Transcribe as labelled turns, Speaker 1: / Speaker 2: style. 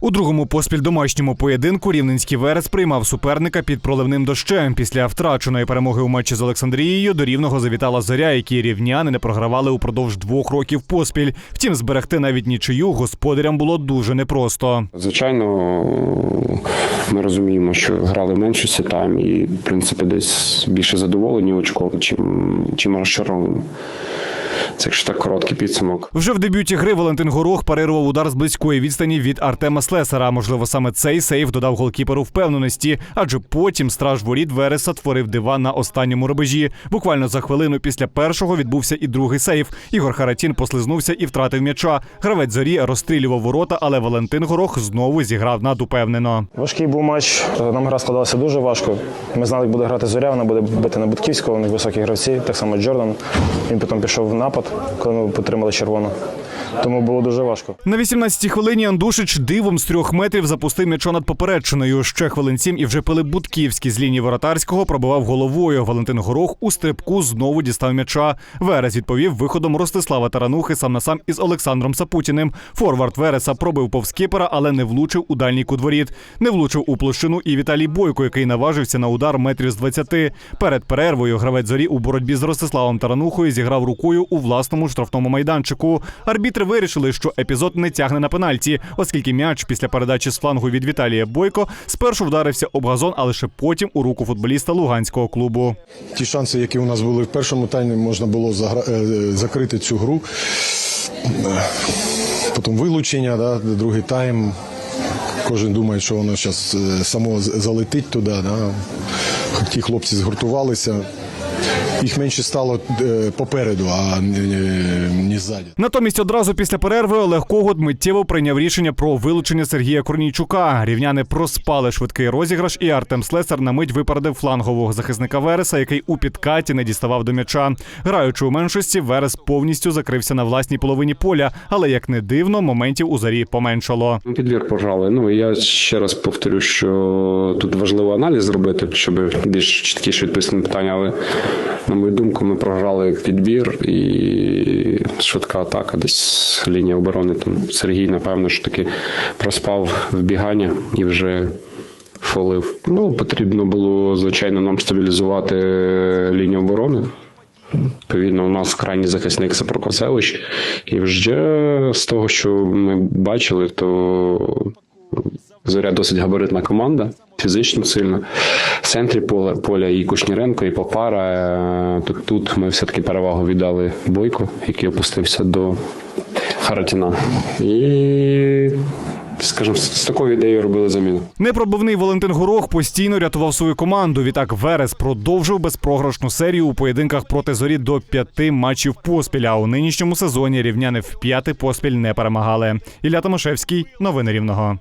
Speaker 1: У другому поспіль домашньому поєдинку рівненський верес приймав суперника під проливним дощем. Після втраченої перемоги у матчі з Олександрією до рівного завітала зоря, які рівняни не програвали упродовж двох років поспіль. Втім, зберегти навіть нічию господарям було дуже непросто.
Speaker 2: Звичайно, ми розуміємо, що грали менше тайм і, в принципі, десь більше задоволені очком, чим, чим розчаровані. Це якщо так короткий підсумок.
Speaker 1: Вже в дебюті гри Валентин Горох парирував удар з близької відстані від Артема Слесара. Можливо, саме цей сейв додав голкіперу впевненості, адже потім страж воріт Вереса творив дива на останньому рубежі. Буквально за хвилину після першого відбувся і другий сейв. Ігор Харатін послизнувся і втратив м'яча. Гравець зорі розстрілював ворота, але Валентин Горох знову зіграв надупевнено.
Speaker 3: Важкий був матч. Нам гра складалася дуже важко. Ми знали, як буде грати зоря, вона буде бити на Будківського, у них високі гравці, так само Джордан. Він потім пішов в напад, коли ми потримали червону. Тому було дуже важко.
Speaker 1: На 18-й хвилині Андушич дивом з трьох метрів запустив м'ячо над попередчиною. Ще хвилин сім і вже Пилип Будківський з лінії воротарського пробивав головою. Валентин Горох у стрибку знову дістав м'яча. Верес відповів виходом Ростислава Таранухи сам на сам із Олександром Сапутіним. Форвард Вереса пробив повз кіпера, але не влучив у дальній кут воріт. Не влучив у площину і Віталій Бойко, який наважився на удар метрів з 20. Перед перервою гравець зорі у боротьбі з Ростиславом Таранухою зіграв рукою у власному штрафному майданчику. Арбітри вирішили, що епізод не тягне на пенальті, оскільки м'яч після передачі з флангу від Віталія Бойко спершу вдарився об газон, а лише потім у руку футболіста луганського клубу.
Speaker 4: Ті шанси, які у нас були в першому таймі, можна було загра- е, закрити цю гру. Е, Потім вилучення, да, другий тайм. Кожен думає, що воно зараз само залетить туди. Да. Ті хлопці згуртувалися. Їх менше стало е, попереду, а не, не, не ззаді.
Speaker 1: Натомість одразу після перерви Олег Когут миттєво прийняв рішення про вилучення Сергія Корнійчука. Рівняни проспали швидкий розіграш, і Артем Слесар на мить випередив флангового захисника Вереса, який у підкаті не діставав до м'яча. Граючи у меншості, Верес повністю закрився на власній половині поля, але як не дивно, моментів у зарі поменшало.
Speaker 2: Ну, Підбір пожали. Ну я ще раз повторю, що тут важливо аналіз зробити, щоб більш чіткіше відповісти на питання. Але на мою думку, ми програли підбір і швидка атака. Десь лінія оборони. Там Сергій, напевно, що таки проспав вбігання і вже. Фолив. Ну, потрібно було, звичайно, нам стабілізувати лінію оборони. Відповідно, у нас крайній захисник це Прокосевич. І вже з того, що ми бачили, то зоря досить габаритна команда, фізично сильна. В центрі поля, поля і Кушніренко, і Попара. Е, Тут, тут ми все-таки перевагу віддали Бойко, який опустився до Харатіна. І, скажімо, з такою ідеєю робили заміну.
Speaker 1: Непробивний Валентин Горох постійно рятував свою команду. Відтак Верес продовжив безпрограшну серію у поєдинках проти зорі до п'яти матчів поспіль. А у нинішньому сезоні рівняни в п'яти поспіль не перемагали. Ілля Томашевський, новини рівного.